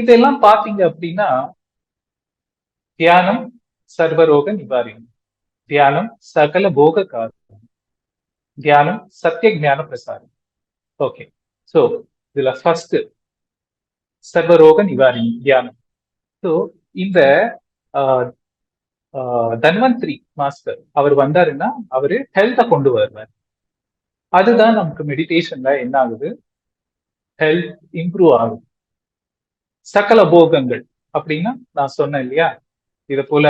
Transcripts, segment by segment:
இதெல்லாம் பாத்தீங்க அப்படின்னா தியானம் சர்வரோக நிவாரணம். தியானம் சகல போக காரணம். தியானம் சத்திய ஞான பிரசாரம். ஓகே சோ இதுல ஃபர்ஸ்ட் சர்வரோக நிவாரணி தியானம். ஸோ இந்த தன்வந்திரி மாஸ்டர் அவர் வந்தாருன்னா அவரு ஹெல்த்தை கொண்டு வருவார். அதுதான் நமக்கு மெடிடேஷன்ல என்ன ஆகுது? ஹெல்த் இம்ப்ரூவ் ஆகுது. சகல போகங்கள் அப்படின்னா நான் சொன்னேன் இல்லையா? இத போல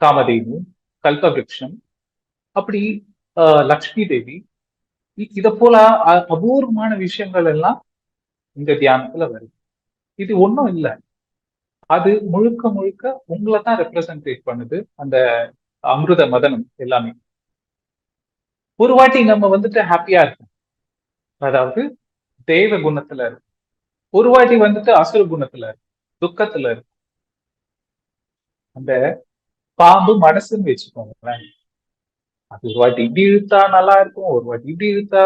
காமதேவி கல்பவிருஷம் அப்படி லக்ஷ்மி தேவி இத போல அபூர்வமான விஷயங்கள் எல்லாம் இந்த தியானத்துல வருது. இது ஒன்றும் இல்லை. அது முழுக்க முழுக்க உங்களை தான் ரெப்ரசன்டேட் பண்ணுது அந்த அமிர்த மதனம் எல்லாமே. ஒரு வாட்டி நம்ம வந்துட்டு ஹாப்பியா இருக்கோம் அதாவது தெய்வ குணத்துல இருக்கும் ஒரு வாட்டி வந்துட்டு அசுர குணத்துல இருக்கு துக்கத்துல இருக்கு. அந்த பாம்பு மனசுன்னு வச்சுக்கோங்களேன். அது ஒரு வாட்டி இப்படி இழுத்தா நல்லா இருக்கும் ஒரு வாட்டி இப்படி இழுத்தா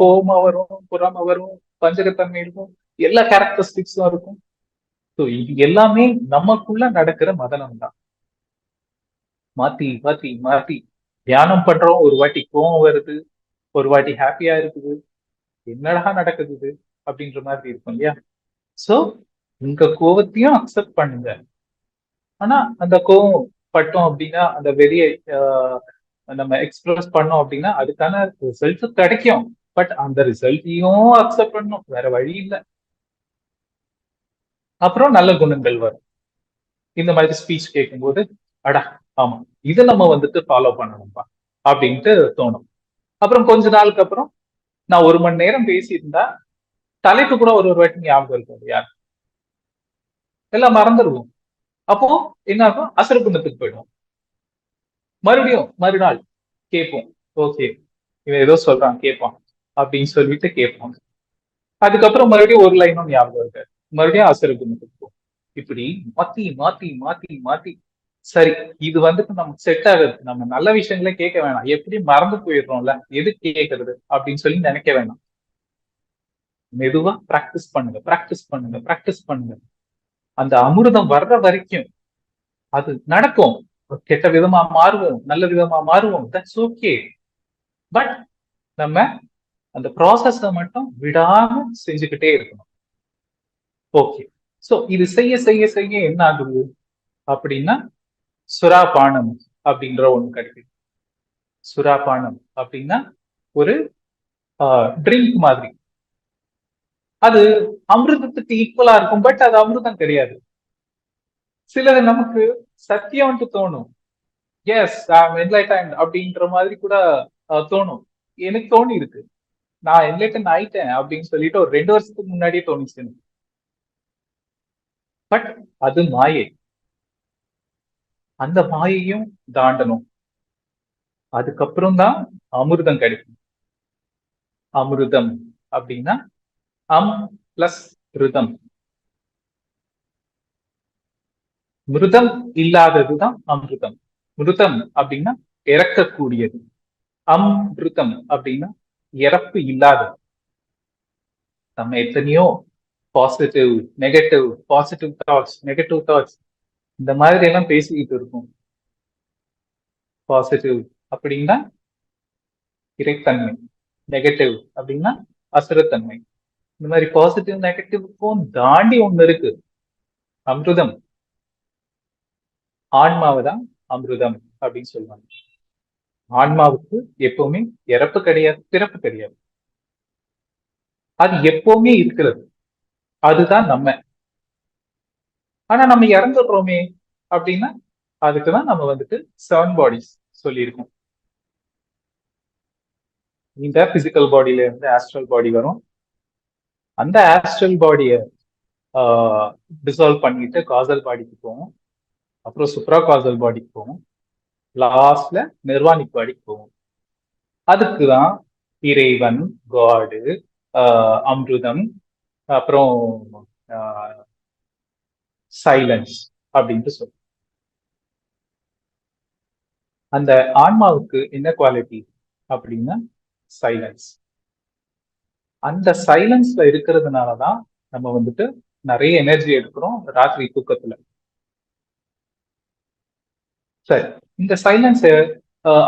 கோபமா வரும் புறாம வரும் பஞ்சகத்தன்மை இருக்கும் எல்லா கேரக்டரிஸ்டிக்ஸும் இருக்கும். ஸோ இது எல்லாமே நமக்குள்ள நடக்கிற மதனம் தான் மாத்தி மாத்தி மாத்தி. தியானம் பண்றோம் ஒரு வாட்டி கோபம் வருது ஒரு வாட்டி ஹாப்பியா இருக்குது. என்னடா நடக்குது அப்படின்ற மாதிரி இருக்கும் இல்லையா? சோ உங்க கோவத்தையும் அக்செப்ட் பண்ணுங்க. ஆனா அந்த கோவம் பட்டோம் அப்படின்னா அந்த வெளியே நம்ம எக்ஸ்பிரஸ் பண்ணோம் அப்படின்னா அதுக்கான ரிசல்ட் கிடைக்கும். பட் அந்த ரிசல்ட்டையும் அக்செப்ட் பண்ணும் வேற வழி இல்லை. அப்புறம் நல்ல குணங்கள் வரும். இந்த மாதிரி ஸ்பீச் கேட்கும்போது அடா ஆமா இதை நம்ம வந்துட்டு ஃபாலோ பண்ணணும்பா அப்படின்ட்டு தோணும். அப்புறம் கொஞ்ச நாளுக்கு அப்புறம் நான் ஒரு மணி நேரம் பேசியிருந்தா தலைப்பு கூட ஒரு ஒரு வாட்டி ஞாபகம் இருக்கும் யார்? எல்லாம் மறந்துடுவோம். அப்போ என்ன ஆகும்? அசர குணத்துக்கு போயிடும் மறுபடியும் மறுநாள் கேட்போம். ஓகே இவன் ஏதோ சொல்றான் கேட்பான் அப்படின்னு சொல்லிட்டு கேட்போம். அதுக்கப்புறம் மறுபடியும் ஒரு லைனும் ஞாபகம் இருக்காது மறுபடியும் அசர குணத்துக்கு போகும் இப்படி மாத்தி மாத்தி மாத்தி மாத்தி. சரி இது வந்துட்டு நமக்கு செட் ஆகுது. நம்ம நல்ல விஷயங்களே கேட்க வேணாம். எப்படி மறந்து போயிடுறோம்ல? எது கேட்கறது? அப்படின்னு சொல்லி நினைக்க வேணாம். மெதுவா பிராக்டிஸ் பண்ணுங்க பிராக்டிஸ் பண்ணுங்க பிராக்டிஸ் பண்ணுங்க. அந்த அமிர்தம் வர்ற வரைக்கும் அது நடக்கும். கெட்ட விதமா மாறுவோம் நல்ல விதமா மாறுவோம் தட்ஸ் ஓகே பட் நம்ம அந்த ப்ராசஸ மட்டும் விடாம செஞ்சுக்கிட்டே இருக்கணும். ஓகே சோ இது செய்ய செய்ய செய்ய என்ன ஆகுது? அப்படின்னா சுறாபானம் அப்படின்ற ஒண்ணு கிடைக்குது. சுறாபானம் அப்படின்னா ஒரு ட்ரிங்க் மாதிரி. அது அமிர்தத்துக்கு ஈக்குவலா இருக்கும் பட் அது அமிர்தம் கிடையாது. சிலது நமக்கு சத்தியம்ட்டு தோணும். எஸ் என்லைட்டன் அப்படின்ற மாதிரி கூட தோணும். எனக்கு தோணி இருக்கு. நான் என்லைட்டன் ஆயிட்டேன் அப்படின்னு சொல்லிட்டு ஒரு ரெண்டு வருஷத்துக்கு முன்னாடியே தோணிச்சு எனக்கு. பட் அது மாயை. அந்த மாயையும் தாண்டணும். அதுக்கப்புறம் தான் அமிர்தம் கிடைக்கும். அமிர்தம் அப்படின்னா அம் பிளஸ் ரிதம். மிருதம் இல்லாததுதான் அமிர்தம். மிருதம் அப்படின்னா இறக்கக்கூடியது. அமிர்தம் அப்படின்னா இறப்பு இல்லாதது. நம்ம எத்தனையோ positive negative positive thoughts negative thoughts இந்த மாதிரி எல்லாம் பேசிக்கிட்டு இருக்கும். பாசிட்டிவ் அப்படின்னா இறைத்தன்மை. நெகட்டிவ் அப்படின்னா அசுரத்தன்மை. இந்த மாதிரி பாசிட்டிவ் நெகட்டிவ்க்கும் தாண்டி ஒண்ணு இருக்கு. அமிர்தம். ஆன்மாவை தான் அமிர்தம் அப்படின்னு சொல்லுவாங்க. ஆன்மாவுக்கு எப்பவுமே இறப்பு கிடையாது பிறப்பு கிடையாது. அது எப்பவுமே இருக்கிறது. அதுதான் நம்ம. ஆனா நம்ம இறந்துடுறோமே அப்படின்னா அதுக்குதான் நம்ம வந்துட்டு செவன் பாடிஸ் சொல்லியிருக்கோம். இந்த பிசிக்கல் பாடியில இருந்து ஆஸ்ட்ரல் பாடி வரும். அந்த ஆஸ்ட்ரல் பாடியை டிசால்வ் பண்ணிட்டு காசல் பாடிக்கு போவோம். அப்புறம் சுப்ரா காசல் பாடிக்கு போவோம். லாஸ்ட்ல நிர்வாணிக் பாடிக்கு போவோம். அதுக்கு தான் இறைவன் காடு அம்ருதம் அப்புறம் சைலன்ஸ் அப்படின்ட்டு சொல்லுவோம் அந்த ஆன்மாவுக்கு என்ன குவாலிட்டி அப்படின்னா சைலன்ஸ் அந்த சைலன்ஸ்ல இருக்கிறதுனாலதான் நம்ம வந்துட்டு நிறைய எனர்ஜி எடுக்கிறோம் ராத்திரி தூக்கத்துல. சரி இந்த சைலன்ஸ்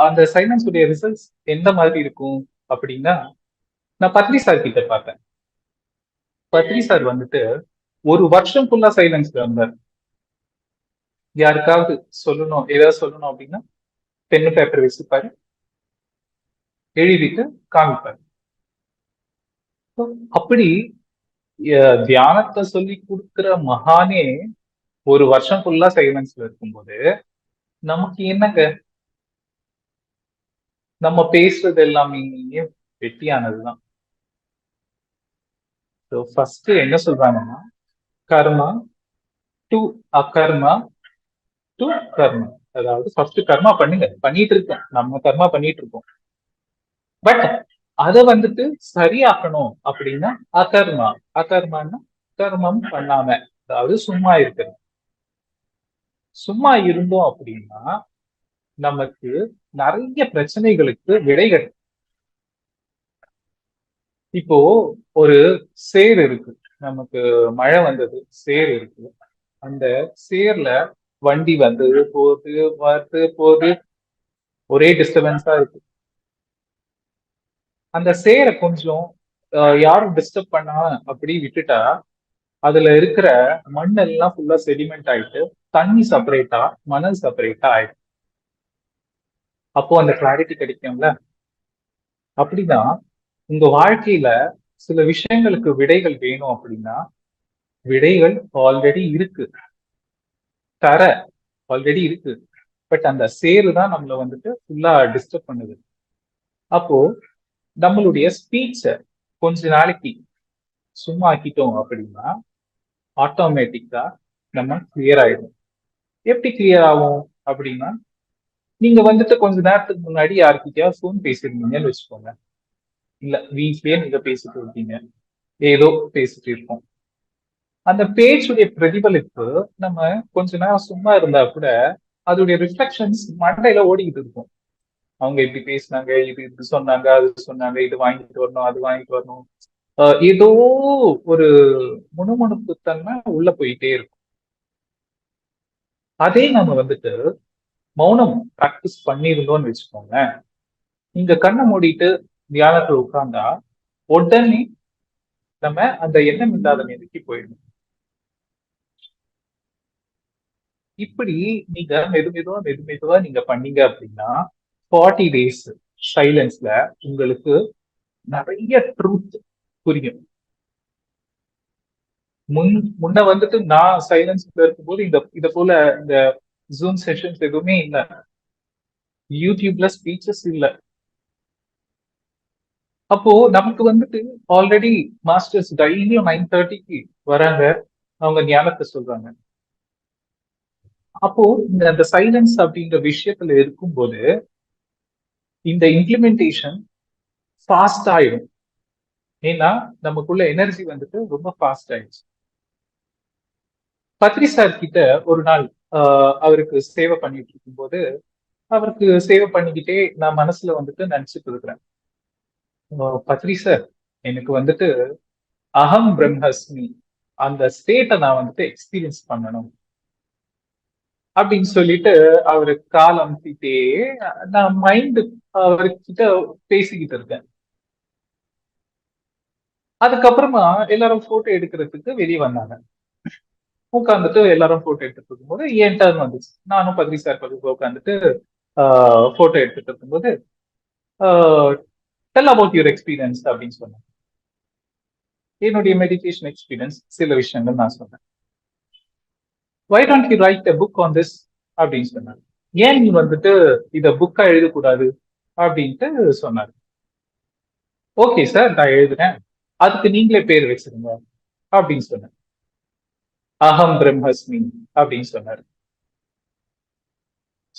அந்த சைலன்ஸ் உடைய ரிசல்ட்ஸ் எந்த மாதிரி இருக்கும் அப்படின்னா நான் பத்ரி சார் கிட்ட பார்த்தேன். பத்ரி சார் வந்துட்டு ஒரு வருஷம் ஃபுல்லா சைலன்ஸ்ல இருந்தார். யாருக்காவது சொல்லணும் ஏதாவது சொல்லணும் அப்படின்னா பெண்ணு பேப்பர் வச்சுப்பாரு. எழுதிட்டு காமிப்பாரு. அப்படி தியானத்தை சொல்லி கொடுக்கிற மகானே ஒரு வருஷம் ஃபுல்லா சைலன்ஸ்ல இருக்கும்போது நமக்கு என்னங்க? நம்ம பேசுறது எல்லாமே வெட்டியானதுதான்? ஃபர்ஸ்ட் என்ன சொல்றாங்கன்னா கர்மா டு அகர்மா டு கர்மா. அதாவது ஃபர்ஸ்ட் கர்மா பண்ணுங்க. பண்ணிட்டு இருக்கோம். நம்ம கர்மா பண்ணிட்டு இருக்கோம். பட் அதை வந்துட்டு சரியாக்கணும் அப்படின்னா அகர்மா. அகர்மான்னா கர்மம் பண்ணாம. அதாவது சும்மா இருக்கணும். சும்மா இருந்தோம் அப்படின்னா நமக்கு நிறைய பிரச்சனைகளுக்கு விடைகள் இப்போ ஒரு சேர் இருக்கு. நமக்கு மழை வந்தது சேர் இருக்கு. அந்த சேர்ல வண்டி வந்தது போகுது வருது போகுது ஒரே டிஸ்டர்பன்ஸா இருக்கு. அந்த சேரை கொஞ்சம் யாரும் டிஸ்டர்ப் பண்ணா அப்படி விட்டுட்டா அதுல இருக்கிற மண் எல்லாம் ஃபுல்லா செடிமெண்ட் ஆயிட்டு தண்ணி செப்பரேட்டா மணல் செப்பரேட்டா ஆயிடும். அப்போ அந்த கிளாரிட்டி கிடைக்கும்ல? அப்படிதான் உங்க வாழ்க்கையில சில விஷயங்களுக்கு விடைகள் வேணும் அப்படின்னா விடைகள் ஆல்ரெடி இருக்கு. தர ஆல்ரெடி இருக்கு. பட் அந்த சேரு தான் நம்மளை வந்துட்டு ஃபுல்லா டிஸ்டர்ப் பண்ணுது. அப்போ நம்மளுடைய ஸ்பீச்சை கொஞ்ச நாளைக்கு சும்மா ஆக்கிட்டோம் அப்படின்னா ஆட்டோமேட்டிக்கா நம்ம கிளியர் ஆயிடும். எப்படி கிளியர் ஆகும் அப்படின்னா நீங்க வந்துட்டு கொஞ்ச நேரத்துக்கு முன்னாடி யாருக்கிட்டயாவது ஃபோன் பேசியிருந்தீங்கன்னு வச்சுக்கோங்க. இல்ல வீட்லயே நீங்க பேசிட்டு இருக்கீங்க. ஏதோ பேசிட்டு இருக்கோம் அந்த பேச்சுடைய பிரதிபலிப்பு நம்ம கொஞ்ச நேரம் சும்மா இருந்தா கூட அதோடைய ரிஃப்ளெக்ஷன்ஸ் மண்டையில ஓடிக்கிட்டு இருக்கும். அவங்க இப்படி பேசினாங்க இது இது சொன்னாங்க அது சொன்னாங்க இது வாங்கிட்டு வரணும் அது வாங்கிட்டு வரணும். ஏதோ ஒரு முணுமுணுப்பு தன்மை உள்ள போயிட்டே இருக்கும். அதே நம்ம வந்துட்டு மௌனம் ப்ராக்டிஸ் பண்ணியிருந்தோம்னு வச்சுக்கோங்க நீங்க கண்ணை மூடிட்டு தியானத்துல உட்கார்ந்தா உடனே நம்ம அந்த எண்ணம் இல்லாத நிலைக்கு போயிடும் இப்படி நீங்க மெது மெதுவா மெது மெதுவா நீங்க பண்ணீங்க அப்படின்னா ஃபார்ட்டி டேஸ் சைலன்ஸ்ல உங்களுக்கு நிறைய ட்ரூத் புரியும். முன் முன்ன வந்துட்டு நான் சைலன்ஸ்ல இருக்கும்போது இந்த இத போல இந்த ஜூம் செஷன்ஸ் எதுவுமே இல்லை. யூடியூப்ல ஸ்பீச்சஸ் இல்லை. அப்போ நமக்கு வந்துட்டு ஆல்ரெடி மாஸ்டர்ஸ் டெய்லியும் நைன் தேர்ட்டிக்கு வராங்க. அவங்க ஞானத்தை சொல்றாங்க. அப்போ இந்த அந்த சைலன்ஸ் அப்படின்ற விஷயத்துல இருக்கும்போது இந்த இம்ப்ளிமெண்டேஷன் ஃபாஸ்ட் ஆயிடும். ஏன்னா நமக்குள்ள எனர்ஜி வந்துட்டு ரொம்ப ஃபாஸ்ட் ஆயிடுச்சு. பத்ரி சார் கிட்ட ஒரு நாள் அவருக்கு சேவை பண்ணிட்டு இருக்கும்போது அவருக்கு சேவை பண்ணிக்கிட்டே நான் மனசுல வந்துட்டு நினைச்சிட்டு இருக்கிறேன் பத்ரி சார் எனக்கு வந்துட்டு அகம் பிரம்மஸ்மி அந்த ஸ்டேட்டை நான் வந்துட்டு எக்ஸ்பீரியன்ஸ் பண்ணணும். அப்படின்னு சொல்லிட்டு அவரு கால் அமுத்திட்டே நான் மைண்டு அவர்கிட்ட பேசிக்கிட்டு இருக்கேன். அதுக்கப்புறமா எல்லாரும் போட்டோ எடுக்கிறதுக்கு வெளியே வந்தாங்க. உட்காந்துட்டு எல்லாரும் போட்டோ எடுத்துட்டு இருக்கும்போது என் டர்ன் வந்துச்சு. நானும் பத்ரி சார் பக்கத்துல உட்காந்துட்டு போட்டோ எடுத்துட்டு இருக்கும்போது டெல் அபவுட் யுவர் எக்ஸ்பீரியன்ஸ் அப்படின்னு சொன்னேன். என்னுடைய மெடிடேஷன் எக்ஸ்பீரியன்ஸ் சில விஷயங்கள் நான் சொன்னேன். Why don't you write a book on this அப்படின்னு சொன்னார். ஏன் நீ வந்துட்டு இத புக்கா எழுதக்கூடாது? அப்படின்ட்டு சொன்னார். ஓகே சார் நான் எழுதுறேன். அதுக்கு நீங்களே பேர் வச்சிருங்க. அப்படின்னு சொன்னார். அகம் பிரம்மஸ்மி அப்படின்னு சொன்னார்.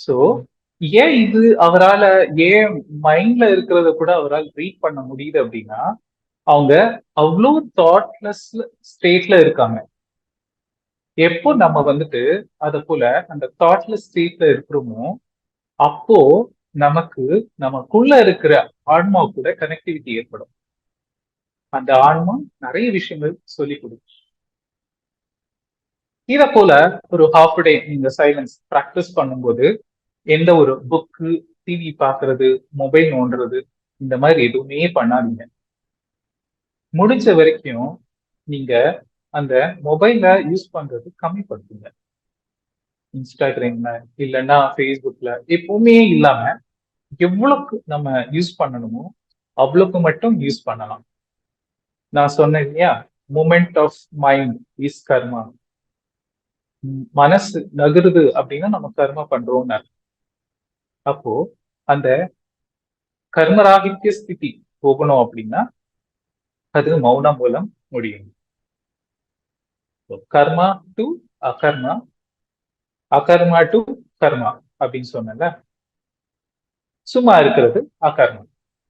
சோ ஏன் இது அவரால ஏன் மைண்ட்ல இருக்கிறத கூட அவரால் ரீட் பண்ண முடியுது அப்படின்னா அவங்க அவ்வளோ தாட்லெஸ் ஸ்டேட்ல இருக்காங்க. எப்போ நம்ம வந்துட்டு அதை போல அந்த தாட்லெஸ் ஸ்டேட்ல இருக்கிறோமோ அப்போ நமக்கு நமக்குள்ள இருக்கிற ஆன்மா கூட கனெக்டிவிட்டி ஏற்படும். அந்த ஆன்மா நிறைய விஷயங்கள் சொல்லி கொடுக்கும் இத போல ஒரு ஹாஃப் டே நீங்க சைலன்ஸ் ப்ராக்டிஸ் பண்ணும்போது எந்த ஒரு புக்கு டிவி பாக்குறது மொபைல் நோண்டுறது இந்த மாதிரி எதுவுமே பண்ணாதீங்க. முடிஞ்ச வரைக்கும் நீங்க அந்த மொபைல யூஸ் பண்றது கம்மிப்படுத்துங்க. இன்ஸ்டாகிராம்ல இல்லைன்னா ஃபேஸ்புக்ல எப்பவுமே இல்லாம எவ்வளவுக்கு நம்ம யூஸ் பண்ணணுமோ அவ்வளவுக்கு மட்டும் யூஸ் பண்ணலாம். நான் சொன்னேன் இல்லையா? Movement of mind is karma மனசு நகருது அப்படின்னா நம்ம கர்மா பண்றோம்னு அப்போ அந்த கர்மராகித்ய ஸ்திதி போகணும் அப்படின்னா அது மௌனம் மூலம் முடியும். கர்மா டு அகர்மா அகர்மா டு கர்மா அப்படின்னு சொன்னல சும்மா இருக்கிறது அகர்மா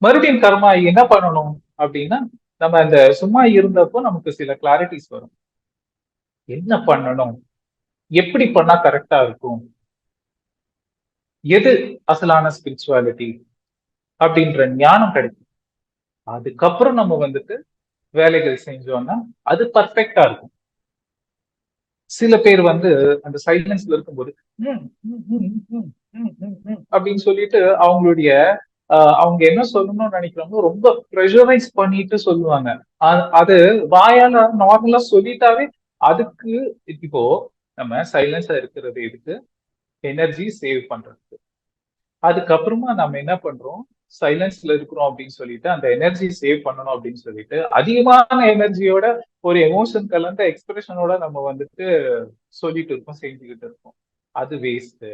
மறுபடியும் கர்மா என்ன பண்ணணும் அப்படின்னா நம்ம அந்த சும்மா இருந்தப்போ நமக்கு சில கிளாரிட்டிஸ் வரும். என்ன பண்ணணும்? எப்படி பண்ணா கரெக்டா இருக்கும்? எது அசலான ஸ்பிரிச்சுவாலிட்டி அப்படின்ற ஞானம் கிடைக்கும். அதுக்கப்புறம் நம்ம வந்துட்டு வேலைகள் செஞ்சோம்னா அது பர்ஃபெக்டா இருக்கும். சில பேர் வந்து அந்த சைலன்ஸ்ல இருக்கும்போது அப்படின்னு சொல்லிட்டு அவங்களுடைய அவங்க என்ன சொல்லணும்னு நினைக்கிறாங்க ரொம்ப ப்ரெஷரைஸ் பண்ணிட்டு சொல்லுவாங்க. அது வாயால நார்மலா சொல்லிட்டாவே அதுக்கு இப்போ நம்ம சைலன்ஸா இருக்கிறது எதுக்கு? எனர்ஜி சேவ் பண்றதுக்கு. அதுக்கப்புறமா நம்ம என்ன பண்றோம்? சைலன்ஸ்ல இருக்கிறோம் அப்படின்னு சொல்லிட்டு அந்த எனர்ஜி சேவ் பண்ணணும் அப்படின்னு சொல்லிட்டு அதிகமான எனர்ஜியோட ஒரு எமோஷன் கலந்த எக்ஸ்பிரஷனோட நம்ம வந்துட்டு சொல்லிட்டு இருக்கோம் செஞ்சுக்கிட்டு இருக்கோம். அது வேஸ்ட்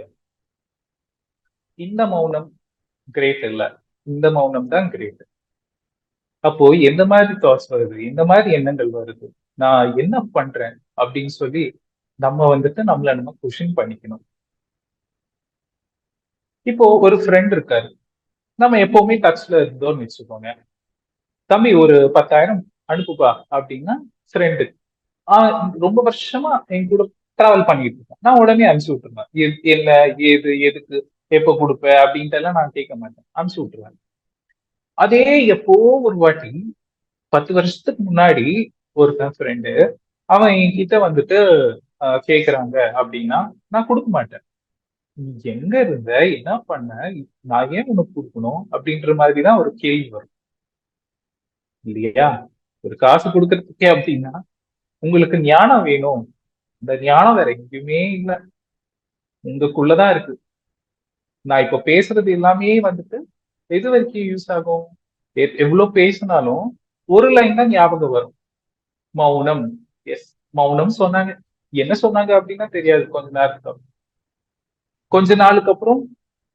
இந்த மௌனம் கிரேட் இல்ல. இந்த மௌனம் தான் கிரேட் அப்போ எந்த மாதிரி தாட்ஸ் வருது? எந்த மாதிரி எண்ணங்கள் வருது? நான் என்ன பண்றேன்? அப்படின்னு சொல்லி நம்ம வந்துட்டு நம்மள நம்ம கொஷின் பண்ணிக்கணும். இப்போ ஒரு ஃப்ரெண்ட் இருக்காரு. நம்ம எப்பவுமே டச்ல இருந்தோம்னு வச்சுக்கோங்க. தம்பி ஒரு பத்தாயிரம் அனுப்புப்பா அப்படின்னா ஃப்ரெண்டு ரொம்ப வருஷமா என் கூட டிராவல் பண்ணிட்டு இருக்கேன். நான் உடனே அனுப்பிச்சு விட்டுருவேன். என்ன ஏது எதுக்கு எப்ப கொடுப்ப அப்படின்ட்டு எல்லாம் நான் கேட்க மாட்டேன். அனுப்பிச்சு விட்டுருவேன். அதே எப்போ ஒரு வாட்டி பத்து வருஷத்துக்கு முன்னாடி ஒருத்தன் ஃப்ரெண்டு அவன் என்கிட்ட வந்துட்டு கேக்குறாங்க அப்படின்னா நான் கொடுக்க மாட்டேன். நீ எங்க இருந்த? என்ன பண்ண? நான் ஏன் உனக்கு கொடுக்கணும் அப்படின்ற மாதிரிதான் ஒரு கேள்வி வரும். இல்லையா? ஒரு காசு கொடுக்கறதுக்கே அப்படின்னா உங்களுக்கு ஞானம் வேணும். இந்த ஞானம் வேற எங்கேயுமே இல்லை. உங்களுக்குள்ளதான் இருக்கு. நான் இப்ப பேசுறது எல்லாமே வந்துட்டு எது வரைக்கும் யூஸ் ஆகும்? எவ்வளவு பேசினாலும் ஒரு லைன் தான் ஞாபகம் வரும். மௌனம். எஸ் மௌனம் சொன்னாங்க. என்ன சொன்னாங்க அப்படின்னா தெரியாது. கொஞ்ச நேரத்துக்கு கொஞ்ச நாளுக்கு அப்புறம்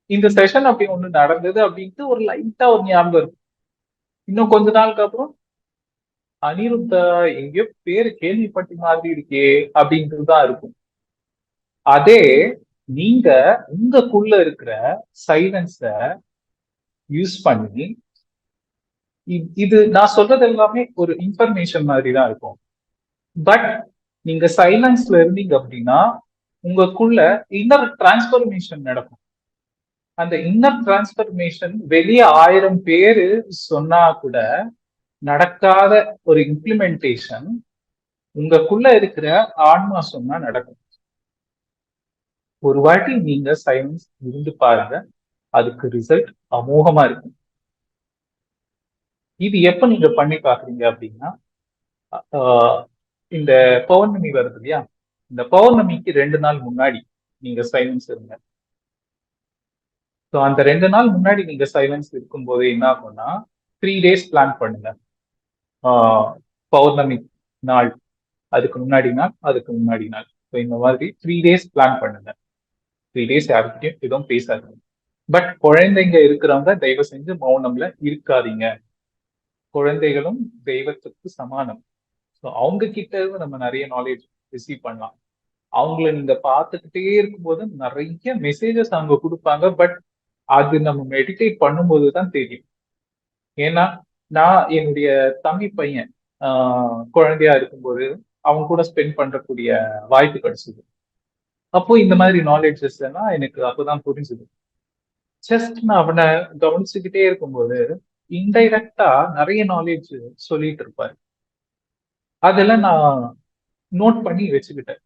இந்த செஷன் அப்படி ஒண்ணு நடந்தது அப்படின்ட்டு ஒரு லைட்டா ஒரு ஞாபகம் இருக்கும் இன்னும் கொஞ்ச நாளுக்கு அப்புறம் அனிருத்தா எங்கேயோ பேரு கேள்விப்பட்ட மாதிரி இருக்கே அப்படின்றதுதான் இருக்கும். அதே நீங்க உங்களுக்குள்ள இருக்கிற சைலன்ஸ யூஸ் பண்ணி இது நான் சொல்றது எல்லாமே ஒரு இன்ஃபர்மேஷன் மாதிரி தான் இருக்கும். பட் நீங்க சைலன்ஸ்ல இருந்தீங்க அப்படின்னா உங்களுக்குள்ள இன்னர் டிரான்ஸ்பர்மேஷன் நடக்கும். அந்த இன்னர் டிரான்ஸ்பர்மேஷன் வெளியே ஆயிரம் பேரு சொன்னா கூட நடக்காத ஒரு இம்ப்ளிமெண்டேஷன் உங்களுக்குள்ள இருக்கிற ஆன்மா சொன்னா நடக்கும். ஒரு வாட்டி நீங்க சயின்ஸ் இருந்து பாருங்க அதுக்கு ரிசல்ட் அமோகமா இருக்கும். இது எப்ப நீங்க பண்ணி பாக்குறீங்க அப்படின்னா இந்த பௌர்ணமி வருது இல்லையா? இந்த பௌர்ணமிக்கு ரெண்டு நாள் முன்னாடி நீங்க சைலன்ஸ் இருங்க. ஸோ அந்த ரெண்டு நாள் முன்னாடி நீங்க சைலன்ஸ் இருக்கும்போது என்ன ஆகும்னா த்ரீ டேஸ் பிளான் பண்ணுங்க. பௌர்ணமி நாள் அதுக்கு முன்னாடி நாள் அதுக்கு முன்னாடி நாள். ஸோ இந்த மாதிரி த்ரீ டேஸ் பிளான் பண்ணுங்க. த்ரீ டேஸ் யாருக்கிட்டையும் எதுவும் பேசாதீங்க. பட் குழந்தைங்க இருக்கிறவங்க தயவு செஞ்சு மௌனம்ல இருக்காதீங்க. குழந்தைகளும் தெய்வத்துக்கு சமானம். ஸோ அவங்க கிட்ட நம்ம நிறைய நாலேஜ் ரிசீவ் பண்ணலாம். அவங்கள நீங்க பார்த்துக்கிட்டே இருக்கும்போது நிறைய மெசேஜஸ் அவங்க கொடுப்பாங்க. பட் அது நம்ம மெடிடேட் பண்ணும்போது தான் தெரியும். ஏன்னா நான் என்னுடைய தம்பி பையன் குழந்தையா இருக்கும்போது அவங்க கூட ஸ்பெண்ட் பண்றக்கூடிய வாய்ப்பு கிடைச்சது. அப்போ இந்த மாதிரி நாலேஜஸ் எல்லாம் எனக்கு அப்போதான் புரிஞ்சுது. ஜஸ்ட் நான் அவனை கவனிச்சுக்கிட்டே இருக்கும்போது இன்டைரக்டா நிறைய நாலேஜ் சொல்லிட்டு இருப்பாரு. அதெல்லாம் நான் நோட் பண்ணி வச்சுக்கிட்டேன்.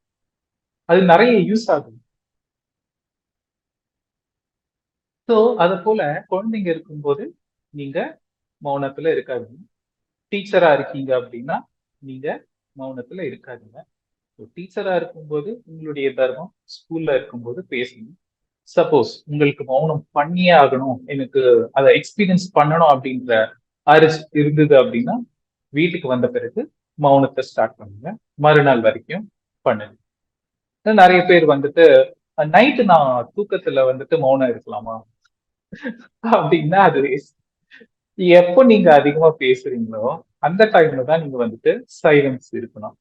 அது நிறைய யூஸ் ஆகும். ஸோ அதை போல குழந்தைங்க இருக்கும்போது நீங்க மௌனத்துல இருக்காதீங்க. டீச்சரா இருக்கீங்க அப்படின்னா நீங்க மௌனத்துல இருக்காதீங்க. டீச்சரா இருக்கும்போது உங்களுடைய தர்மம் ஸ்கூல்ல இருக்கும்போது பேசணும். சப்போஸ் உங்களுக்கு மௌனம் பண்ணியே ஆகணும். எனக்கு அதை எக்ஸ்பீரியன்ஸ் பண்ணணும் அப்படின்ற அரிசி இருந்தது அப்படின்னா வீட்டுக்கு வந்த பிறகு மௌனத்தை ஸ்டார்ட் பண்ணுங்க. மறுநாள் வரைக்கும் பண்ணுங்க. நிறைய பேர் வந்துட்டு நைட்டு நான் தூக்கத்துல வந்துட்டு மௌனம் இருக்கலாமா அப்படின்னா அது எப்போ நீங்க அதிகமா பேசுறீங்களோ அந்த டைம்ல தான் நீங்க வந்துட்டு சைலன்ஸ் இருக்கணும்.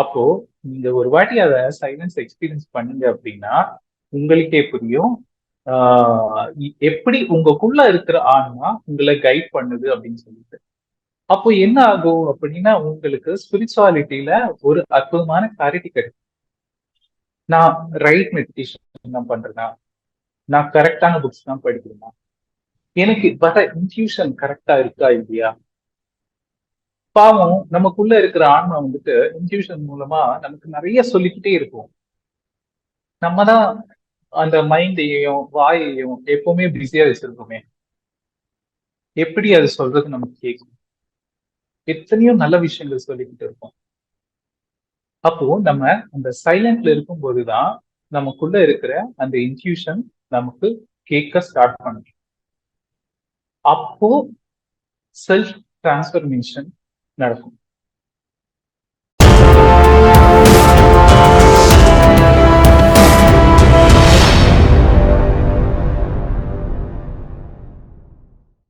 அப்போ நீங்க ஒரு வாட்டி அதை சைலன்ஸ் எக்ஸ்பீரியன்ஸ் பண்ணுங்க அப்படின்னா உங்களுக்கே புரியும். எப்படி உங்களுக்குள்ள இருக்கிற ஆன்மா உங்களை கைட் பண்ணுது அப்படின்னு சொல்லிட்டு. அப்போ என்ன ஆகும் அப்படின்னா உங்களுக்கு ஸ்பிரிச்சுவாலிட்டியில ஒரு அற்புதமான கிளாரிட்டி கிடைக்கும். நான் ரைட் மெடிடேஷன் தான் பண்றேனா? நான் கரெக்டான புக்ஸ் தான் படிக்கிறேனா எனக்கு வர இன்ஃபியூஷன் கரெக்டா இருக்கா இல்லையா? பாவம் நமக்குள்ள இருக்கிற ஆன்மா வந்துட்டு இன்ஃபியூஷன் மூலமா நமக்கு நிறைய சொல்லிக்கிட்டே இருக்கும். நம்ம தான் அந்த மைண்டையும் வாயையும் எப்பவுமே பிஸியா வச்சிருக்கோமே. எப்படி அது சொல்றது நமக்கு கேட்கும் எத்தனையோ நல்ல விஷயங்கள் சொல்லிக்கிட்டு இருப்போம் அப்போ நம்ம அந்த சைலண்ட்ல இருக்கும் போதுதான் நமக்குள்ள இருக்கிற அந்த இன்ஃபியூஷன் நமக்கு கேட்க ஸ்டார்ட் பண்ணும். அப்போ செல்ஃப் டிரான்ஸ்பர்மேஷன் நடக்கும்.